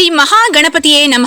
శ్రీ మహాగణపతియే నమ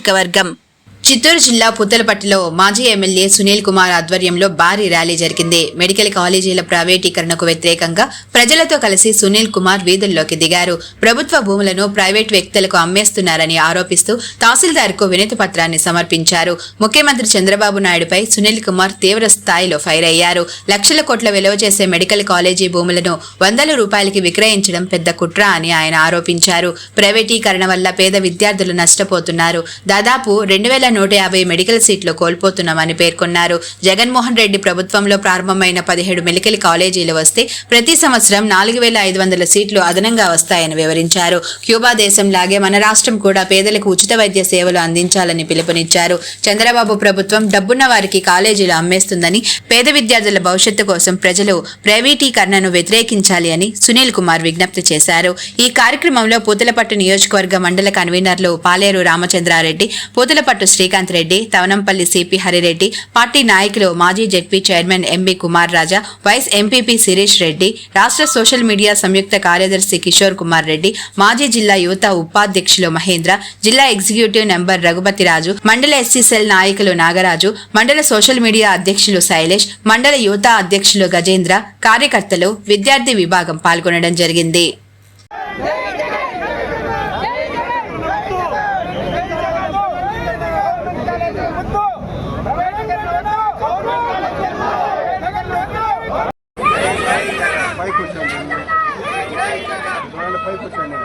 నియోజకవర్గం. చిత్తూరు జిల్లా పుత్తలపట్టిలో మాజీ ఎమ్మెల్యే సునీల్ కుమార్ ఆధ్వర్యంలో భారీ ర్యాలీ జరిగింది. మెడికల్ కాలేజీల ప్రైవేటీకరణకు వ్యతిరేకంగా ప్రజలతో కలిసి సునీల్ కుమార్ వీధుల్లోకి దిగారు. ప్రభుత్వ భూములను ప్రైవేట్ వ్యక్తులకు అమ్మేస్తున్నారని ఆరోపిస్తూ తహసీల్దార్కు వినతి పత్రాన్ని సమర్పించారు. ముఖ్యమంత్రి చంద్రబాబు నాయుడుపై సునీల్ కుమార్ తీవ్ర స్థాయిలో ఫైర్ అయ్యారు. లక్షల కోట్ల విలువ చేసే మెడికల్ కాలేజీ భూములను వందల రూపాయలకి విక్రయించడం పెద్ద కుట్ర అని ఆయన ఆరోపించారు. ప్రైవేటీకరణ వల్ల పేద విద్యార్థులు నష్టపోతున్నారు. దాదాపు రెండు వేల నూట యాభై మెడికల్ సీట్లు కోల్పోతున్నామని పేర్కొన్నారు. జగన్మోహన్ రెడ్డి ప్రభుత్వంలో ప్రారంభమైన పదిహేడు మెడికల్ కాలేజీలు వస్తే ప్రతి సంవత్సరం నాలుగు వేల ఐదు వందల సీట్లు అదనంగా వస్తాయని వివరించారు. క్యూబా దేశంలాగే మన రాష్ట్రం కూడా పేదలకు ఉచిత వైద్య సేవలు అందించాలని పిలుపునిచ్చారు. చంద్రబాబు ప్రభుత్వం డబ్బున్న వారికి కాలేజీలు అమ్మేస్తుందని పేద విద్యార్థుల భవిష్యత్తు కోసం ప్రజలు ప్రైవేటీకరణను వ్యతిరేకించాలి అని సునీల్ కుమార్ విజ్ఞప్తి చేశారు. ఈ కార్యక్రమంలో పూతలపట్టు నియోజకవర్గ మండల కన్వీనర్లు పాలేరు రామచంద్రారెడ్డి పూతలపట్టు శ్రీకాంత్ రెడ్డి తవనంపల్లి సిపి హరిరెడ్డి పార్టీ నాయకులు మాజీ ZP chairman MB Kumar Raja vice MPP Sirish Reddy రాష్ట్ర సోషల్ మీడియా సంయుక్త కార్యదర్శి కిషోర్ కుమార్ రెడ్డి మాజీ జిల్లా యువత ఉపాధ్యక్షులు మహేంద్ర జిల్లా ఎగ్జిక్యూటివ్ నెంబర్ రఘుపతి రాజు మండల ఎస్సీసెల్ నాయకులు నాగరాజు మండల సోషల్ మీడియా అధ్యక్షులు శైలేష్ మండల యువత అధ్యక్షులు గజేంద్ర కార్యకర్తలు విద్యార్థి విభాగం పాల్గొనడం జరిగింది. 可以不穿吗？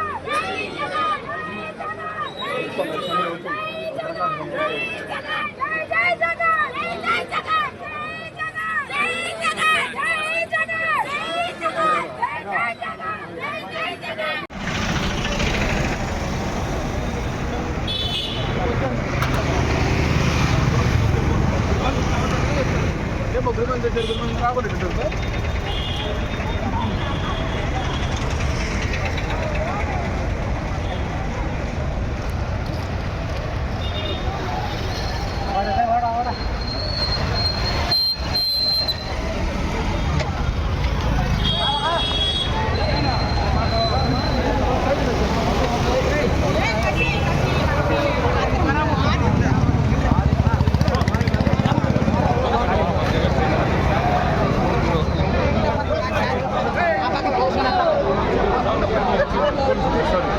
Vamos deixar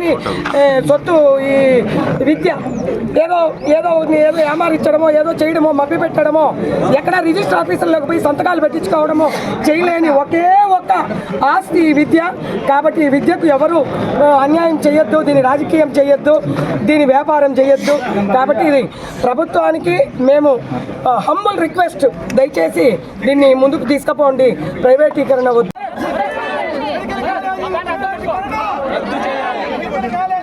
లేని సొత్తు ఈ విద్య ఏదో ఏదో ఏదో ఏమారించడమో ఏదో చేయడమో మభ్య పెట్టడమో ఎక్కడ రిజిస్టర్ ఆఫీసుల్లోకి పోయి సంతకాలు పెట్టించుకోవడమో చేయలేని ఒకే ఒక్క ఆస్తి ఈ విద్య. కాబట్టి ఈ విద్యకు ఎవరు అన్యాయం చేయొద్దు దీని రాజకీయం చేయొద్దు దీని వ్యాపారం చేయొద్దు. కాబట్టి ఇది ప్రభుత్వానికి మేము హంబుల్ రిక్వెస్ట్ దయచేసి దీన్ని ముందుకు తీసుకుపోండి. ప్రైవేటీకరణ వద్దు. radicales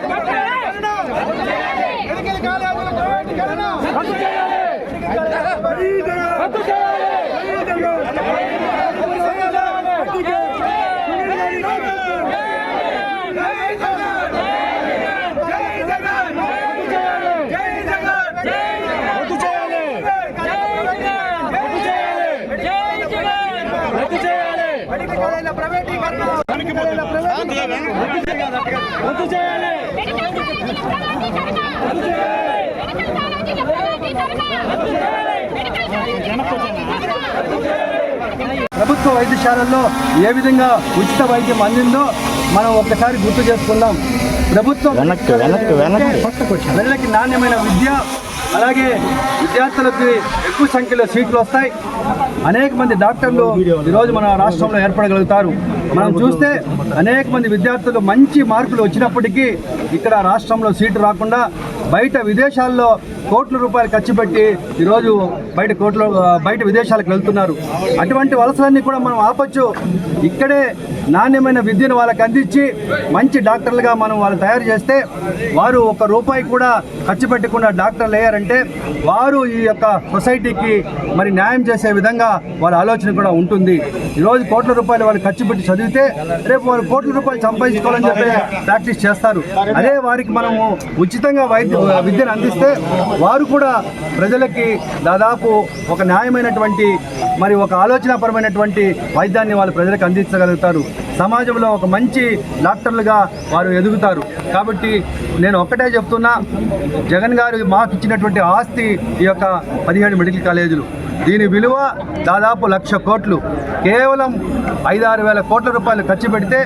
ప్రభుత్వ వైద్యశాలల్లో ఏ విధంగా ఉచిత వైద్యం అందిందో మనం ఒక్కసారి గుర్తు చేసుకుందాం. ప్రభుత్వం వెనక్కి, వెనక్కి, వెనక్కి. పిల్లలకి నాణ్యమైన విద్య అలాగే విద్యార్థులకి ఎక్కువ సంఖ్యలో సీట్లు వస్తాయి. అనేక మంది డాక్టర్లు ఈరోజు మన రాష్ట్రంలో ఏర్పడగలుగుతారు. మనం చూస్తే అనేక మంది విద్యార్థులు మంచి మార్కులు వచ్చినప్పటికీ ఇక్కడ రాష్ట్రంలో సీటు రాకుండా బయట విదేశాల్లో కోట్ల రూపాయలు ఖర్చు పెట్టి ఈరోజు బయట కోట్ల బయట విదేశాలకు వెళ్తున్నారు. అటువంటి వలసలన్నీ కూడా మనం ఆపచ్చు. ఇక్కడే నాణ్యమైన విద్యను వాళ్ళకి అందించి మంచి డాక్టర్లుగా మనం వాళ్ళు తయారు చేస్తే వారు ఒక రూపాయి కూడా ఖర్చు పెట్టకుండా డాక్టర్లు అయ్యారంటే వారు ఈ యొక్క సొసైటీకి మరి న్యాయం చేసే విధంగా వాళ్ళ ఆలోచన కూడా ఉంటుంది. ఈరోజు కోట్ల రూపాయలు వాళ్ళు ఖర్చు పెట్టి చదివితే రేపు వాళ్ళు కోట్ల రూపాయలు సంపాదించుకోవాలని చెప్పి ప్రాక్టీస్ చేస్తారు. అదే వారికి మనము ఉచితంగా వైద్య విద్యను అందిస్తే వారు కూడా ప్రజలకి దాదాపు ఒక న్యాయమైనటువంటి మరి ఒక ఆలోచనాపరమైనటువంటి వైద్యాన్ని వాళ్ళు ప్రజలకు అందించగలుగుతారు. సమాజంలో ఒక మంచి డాక్టర్లుగా వారు ఎదుగుతారు. కాబట్టి నేను ఒక్కటే చెప్తున్నా జగన్ గారు మాకు ఇచ్చినటువంటి ఆస్తి ఈ యొక్క పదిహేడు మెడికల్ కాలేజీలు. దీని విలువ దాదాపు లక్ష కోట్లు. కేవలం ఐదారు వేల కోట్ల రూపాయలు ఖర్చు పెడితే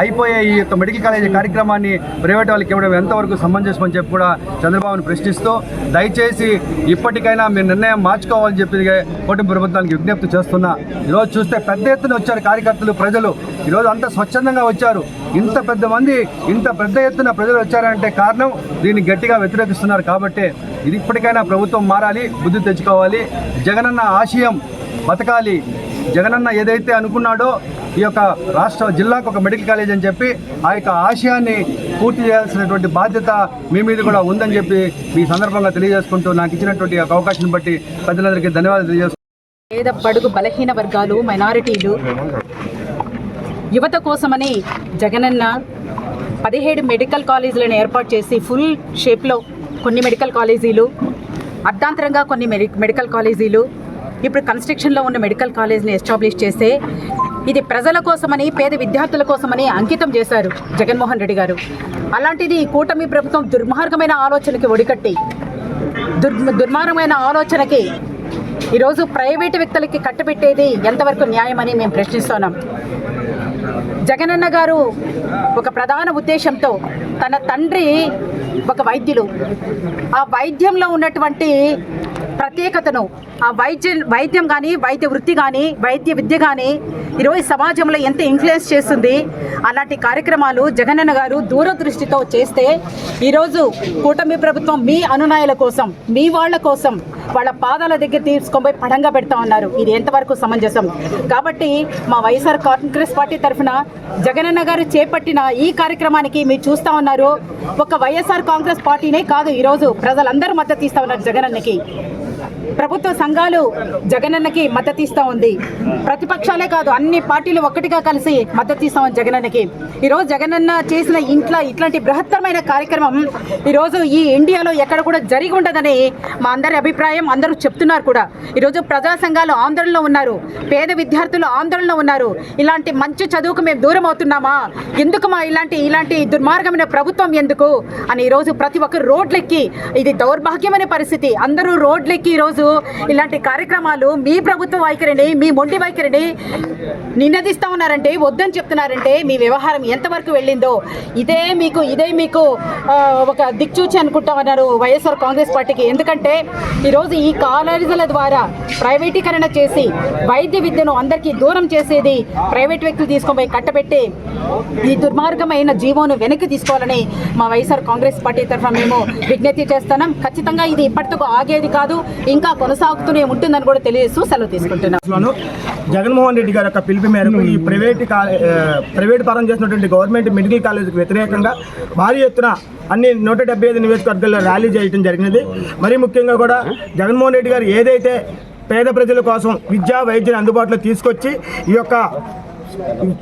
అయిపోయే ఈ యొక్క మెడికల్ కాలేజీ కార్యక్రమాన్ని ప్రైవేట్ వాళ్ళకి ఇవ్వడం ఎంతవరకు సమంజసమని చెప్పి కూడా చంద్రబాబును ప్రశ్నిస్తూ దయచేసి ఇప్పటికైనా మీ నిర్ణయం మార్చుకోవాలని చెప్పి కూటమి ప్రభుత్వానికి విజ్ఞప్తి చేస్తున్నా. ఈరోజు చూస్తే పెద్ద ఎత్తున వచ్చారు కార్యకర్తలు ప్రజలు. ఈరోజు అంతా స్వచ్ఛందంగా వచ్చారు. ఇంత పెద్ద మంది ఇంత పెద్ద ఎత్తున ప్రజలు వచ్చారంటే కారణం దీన్ని గట్టిగా వ్యతిరేకిస్తున్నారు కాబట్టి ఇది ఇప్పటికైనా ప్రభుత్వం మారాలి బుద్ధి తెచ్చుకోవాలి. జగనన్న ఆశయం బతకాలి. జగనన్న ఏదైతే అనుకున్నాడో ఈ యొక్క రాష్ట్ర జిల్లాకు ఒక మెడికల్ కాలేజ్ అని చెప్పి ఆ యొక్క ఆశయాన్ని పూర్తి చేయాల్సినటువంటి బాధ్యత మీ మీద కూడా ఉందని చెప్పి మీ సందర్భంగా తెలియజేసుకుంటూ నాకు ఇచ్చినటువంటి అవకాశం బట్టి ప్రజలందరికీ ధన్యవాదాలు తెలియజేస్తున్నాను పేద బడుగు బలహీన వర్గాలు మైనారిటీలు యువత కోసమని జగనన్న పదిహేడు మెడికల్ కాలేజీలను ఏర్పాటు చేసి ఫుల్ షేప్లో కొన్ని మెడికల్ కాలేజీలు అర్ధాంతరంగా కొన్ని మెడి మెడికల్ కాలేజీలు ఇప్పుడు కన్స్ట్రక్షన్లో ఉన్న మెడికల్ కాలేజీని ఎస్టాబ్లిష్ చేస్తే ఇది ప్రజల కోసమని పేద విద్యార్థుల కోసమని అంకితం చేశారు జగన్మోహన్ రెడ్డి గారు. అలాంటిది ఈ కూటమి ప్రభుత్వం దుర్మార్గమైన ఆలోచనకి ఒడికట్టి దుర్ దుర్మార్గమైన ఆలోచనకి ఈరోజు ప్రైవేటు వ్యక్తులకి కట్టబెట్టేది ఎంతవరకు న్యాయమని మేము ప్రశ్నిస్తున్నాం. జగనన్న గారు ఒక ప్రధాన ఉద్దేశంతో తన తండ్రి ఒక వైద్యులు. ఆ వైద్యంలో ఉన్నటువంటి ప్రత్యేకతను ఆ వైద్య వైద్యం కానీ వైద్య వృత్తి కానీ వైద్య విద్య కానీ ఈరోజు సమాజంలో ఎంత ఇన్ఫ్లుయెన్స్ చేస్తుంది అలాంటి కార్యక్రమాలు జగనన్న గారు దూరదృష్టితో చేస్తే ఈరోజు కూటమి ప్రభుత్వం మీ అనునాయుల కోసం మీ వాళ్ళ కోసం వాళ్ళ పాదాల దగ్గర తీసుకొని పోయి పడంగా పెడతా ఉన్నారు. ఇది ఎంతవరకు సమంజసం? కాబట్టి మా వైఎస్ఆర్ కాంగ్రెస్ పార్టీ తరఫున జగనన్న గారు చేపట్టిన ఈ కార్యక్రమానికి మీరు చూస్తా ఉన్నారు. ఒక వైఎస్ఆర్ కాంగ్రెస్ పార్టీనే కాదు ఈరోజు ప్రజలందరూ మద్దతు ఇస్తా ఉన్నారు జగనన్నకి. ప్రభుత్వ సంఘాలు జగనన్నకి మద్దతు ఇస్తూ ఉంది. ప్రతిపక్షాలే కాదు అన్ని పార్టీలు ఒక్కటిగా కలిసి మద్దతు ఇస్తాం జగనన్నకి. ఈరోజు జగనన్న చేసిన ఇంట్లో ఇట్లాంటి బృహత్తరమైన కార్యక్రమం ఈరోజు ఈ ఇండియాలో ఎక్కడ కూడా జరిగి ఉండదని మా అందరి అభిప్రాయం అందరూ చెప్తున్నారు కూడా. ఈరోజు ప్రజా సంఘాలు ఆందోళనలో ఉన్నారు పేద విద్యార్థులు ఆందోళనలో ఉన్నారు. ఇలాంటి మంచి చదువుకు మేము దూరం అవుతున్నామా? ఎందుకు మా ఇలాంటి ఇలాంటి దుర్మార్గమైన ప్రభుత్వం ఎందుకు? అని ఈరోజు ప్రతి ఒక్కరు రోడ్లెక్కి ఇది దౌర్భాగ్యమైన పరిస్థితి. అందరూ రోడ్లెక్కి ఈరోజు ఇలాంటి కార్యక్రమాలు మీ ప్రభుత్వ వైఖరిని మీ మొండి వైఖరిని నినదిస్తా ఉన్నారంటే వద్దని చెప్తున్నారంటే మీ వ్యవహారం ఎంతవరకు వెళ్ళిందో ఇదే మీకు ఇదే మీకు ఒక దిక్చూచి అనుకుంటా ఉన్నారు వైఎస్ఆర్ కాంగ్రెస్ పార్టీకి. ఎందుకంటే ఈరోజు ఈ కాలేజీల ద్వారా ప్రైవేటీకరణ చేసి వైద్య విద్యను అందరికీ దూరం చేసేది ప్రైవేట్ వ్యక్తులు తీసుకొని పోయి కట్టబెట్టి ఈ దుర్మార్గమైన జీవోను వెనక్కి తీసుకోవాలని మా వైఎస్ఆర్ కాంగ్రెస్ పార్టీ తరఫున మేము విజ్ఞప్తి చేస్తున్నాం. ఖచ్చితంగా ఇది ఇప్పటితో ఆగేది కాదు. ఇంకా కొనసాగుతూనే ఉంటుందని కూడా తెలియజేస్తూ సెలవు తీసుకుంటున్నాను జగన్మోహన్ రెడ్డి గారి యొక్క పిలుపు మేరకు ఈ ప్రైవేట్ ప్రైవేట్ పరం చేసినటువంటి గవర్నమెంట్ మెడికల్ కాలేజీకి వ్యతిరేకంగా భారీ ఎత్తున అన్ని నూట డెబ్బై ఐదు నియోజకవర్గాల్లో ర్యాలీ చేయడం జరిగినది. మరీ ముఖ్యంగా కూడా జగన్మోహన్ రెడ్డి గారు ఏదైతే పేద ప్రజల కోసం విద్యా వైద్యం అందుబాటులో తీసుకొచ్చి ఈ యొక్క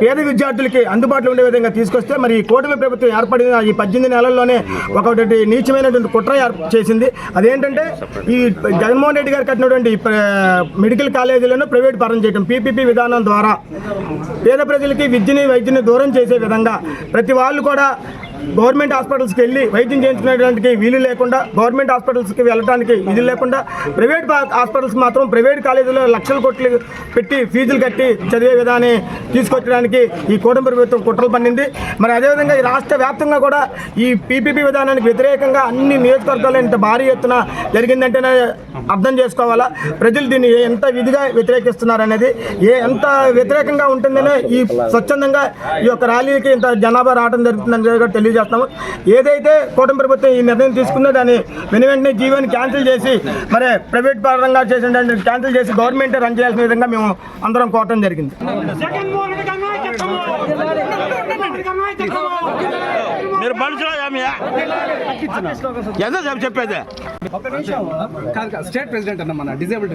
పేద విద్యార్థులకి అందుబాటులో ఉండే విధంగా తీసుకొస్తే మరి ఈ కూటమి ప్రభుత్వం ఏర్పడిన ఈ పద్దెనిమిది నెలల్లోనే ఒకటి నీచమైనటువంటి కుట్ర ఏర్ప- చేసింది. అదేంటంటే ఈ జగన్మోహన్ రెడ్డి గారు కట్టినటువంటి మెడికల్ కాలేజీలను ప్రైవేట్ పరం చేయడం పీపీపీ విధానం ద్వారా పేద ప్రజలకి విద్యని వైద్యుని దూరం చేసే విధంగా ప్రతి వాళ్ళు కూడా గవర్నమెంట్ హాస్పిటల్స్కి వెళ్ళి వైద్యం చేయించుకునేటానికి వీలు లేకుండా గవర్నమెంట్ హాస్పిటల్స్కి వెళ్ళడానికి ఇది లేకుండా ప్రైవేట్ హాస్పిటల్స్ మాత్రం ప్రైవేట్ కాలేజీలో లక్షల కోట్లు పెట్టి ఫీజులు కట్టి చదివే విధాన్ని తీసుకొచ్చడానికి ఈ కూటమి ప్రభుత్వం కుట్రలు పన్నింది. మరి అదేవిధంగా ఈ రాష్ట్ర వ్యాప్తంగా కూడా ఈ పీపీపీ విధానానికి వ్యతిరేకంగా అన్ని నియోజకవర్గాల్లో ఇంత భారీ ఎత్తున జరిగిందంటేనే అర్థం చేసుకోవాలా? ప్రజలు దీన్ని ఎంత విధిగా వ్యతిరేకిస్తున్నారు అనేది ఏ ఎంత వ్యతిరేకంగా ఉంటుందనే ఈ స్వచ్ఛందంగా ఈ యొక్క ర్యాలీకి ఇంత జనాభా రావడం జరుగుతుందని తెలియదు తెలియ తెలియజేస్తాము ఏదైతే కూటమి ప్రభుత్వం ఈ నిర్ణయం తీసుకుందో దాన్ని వెను వెంటనే జీవోని క్యాన్సిల్ చేసి మరి ప్రైవేట్ పరంగా చేసిన క్యాన్సిల్ చేసి గవర్నమెంట్ రన్ చేయాల్సిన విధంగా మేము అందరం కోరటం జరిగింది. మీరు చెప్పేది? స్టేట్ ప్రెసిడెంట్ అన్న మన disabled